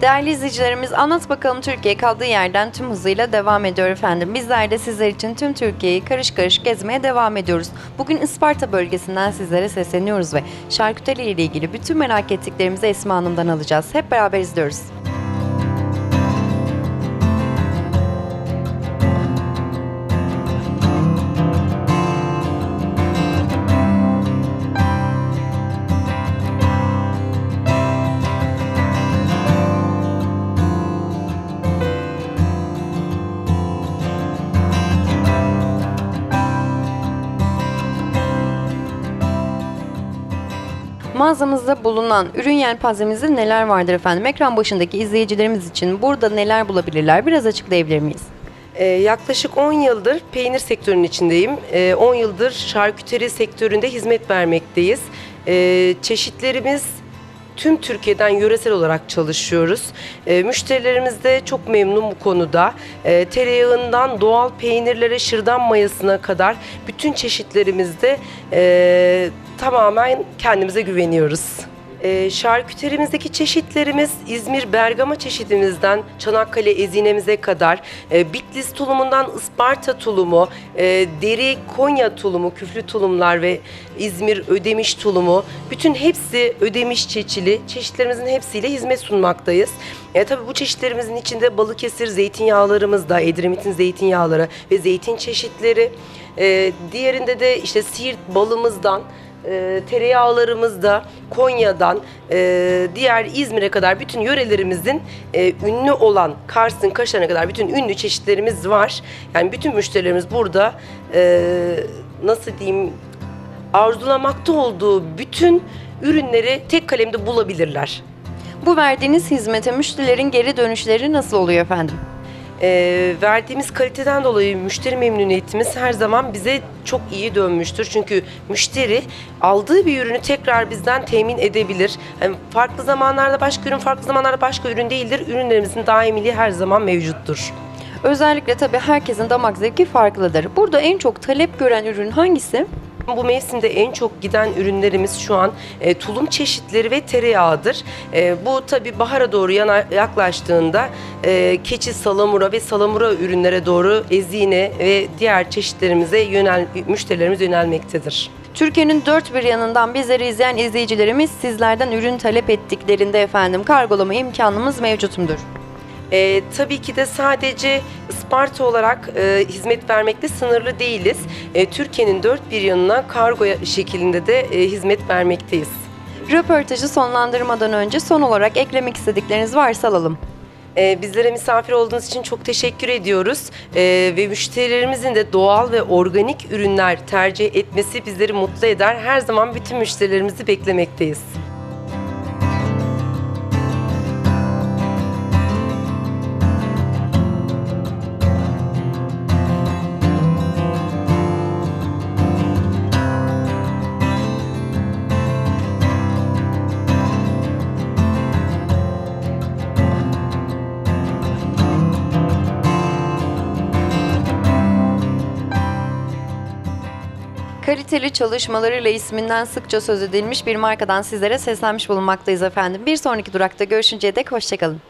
Değerli izleyicilerimiz Anlat Bakalım Türkiye kaldığı yerden tüm hızıyla devam ediyor efendim. Bizler de sizler için tüm Türkiye'yi karış karış gezmeye devam ediyoruz. Bugün Isparta bölgesinden sizlere sesleniyoruz ve şarküteri ile ilgili bütün merak ettiklerimizi Esma Hanım'dan alacağız. Hep beraber izliyoruz. Mağazamızda bulunan ürün yelpazemizde neler vardır efendim? Ekran başındaki izleyicilerimiz için burada neler bulabilirler? Biraz açıklayabilir miyiz? Ee, yaklaşık 10 yıldır peynir sektörünün içindeyim. Ee, 10 yıldır şarküteri sektöründe hizmet vermekteyiz. Ee, çeşitlerimiz tüm Türkiye'den yöresel olarak çalışıyoruz. Ee, müşterilerimiz de çok memnun bu konuda. Ee, tereyağından doğal peynirlere, şırdan mayasına kadar bütün çeşitlerimizde e, tamamen kendimize güveniyoruz. Ee, şarküterimizdeki çeşitlerimiz İzmir Bergama çeşidimizden Çanakkale ezinemize kadar e, Bitlis tulumundan Isparta tulumu, e, deri Konya tulumu, küflü tulumlar ve İzmir ödemiş tulumu bütün hepsi ödemiş çeçili çeşitlerimizin hepsiyle hizmet sunmaktayız. E, tabii bu çeşitlerimizin içinde Balıkesir zeytinyağlarımız da, Edremit'in zeytinyağları ve zeytin çeşitleri. E, diğerinde de işte Siirt balımızdan e, tereyağlarımız da Konya'dan e, diğer İzmir'e kadar bütün yörelerimizin e, ünlü olan Kars'ın Kaşar'a kadar bütün ünlü çeşitlerimiz var. Yani bütün müşterilerimiz burada e, nasıl diyeyim arzulamakta olduğu bütün ürünleri tek kalemde bulabilirler. Bu verdiğiniz hizmete müşterilerin geri dönüşleri nasıl oluyor efendim? Ee, verdiğimiz kaliteden dolayı müşteri memnuniyetimiz her zaman bize çok iyi dönmüştür. Çünkü müşteri aldığı bir ürünü tekrar bizden temin edebilir. Yani farklı zamanlarda başka ürün, farklı zamanlarda başka ürün değildir. Ürünlerimizin daimiliği her zaman mevcuttur. Özellikle tabii herkesin damak zevki farklıdır. Burada en çok talep gören ürün hangisi? Bu mevsimde en çok giden ürünlerimiz şu an e, tulum çeşitleri ve tereyağıdır. E, bu tabi bahara doğru yana, yaklaştığında e, keçi, salamura ve salamura ürünlere doğru ezine ve diğer çeşitlerimize yönel, müşterilerimiz yönelmektedir. Türkiye'nin dört bir yanından bizleri izleyen izleyicilerimiz sizlerden ürün talep ettiklerinde efendim kargolama imkanımız mevcut mudur? E, tabii ki de sadece Isparta olarak e, hizmet vermekte sınırlı değiliz. E, Türkiye'nin dört bir yanına kargo şeklinde de e, hizmet vermekteyiz. Röportajı sonlandırmadan önce son olarak eklemek istedikleriniz varsa alalım. Ee, bizlere misafir olduğunuz için çok teşekkür ediyoruz. Ee, ve müşterilerimizin de doğal ve organik ürünler tercih etmesi bizleri mutlu eder. Her zaman bütün müşterilerimizi beklemekteyiz. Kaliteli çalışmalarıyla isminden sıkça söz edilmiş bir markadan sizlere seslenmiş bulunmaktayız efendim. Bir sonraki durakta görüşünceye dek hoşçakalın.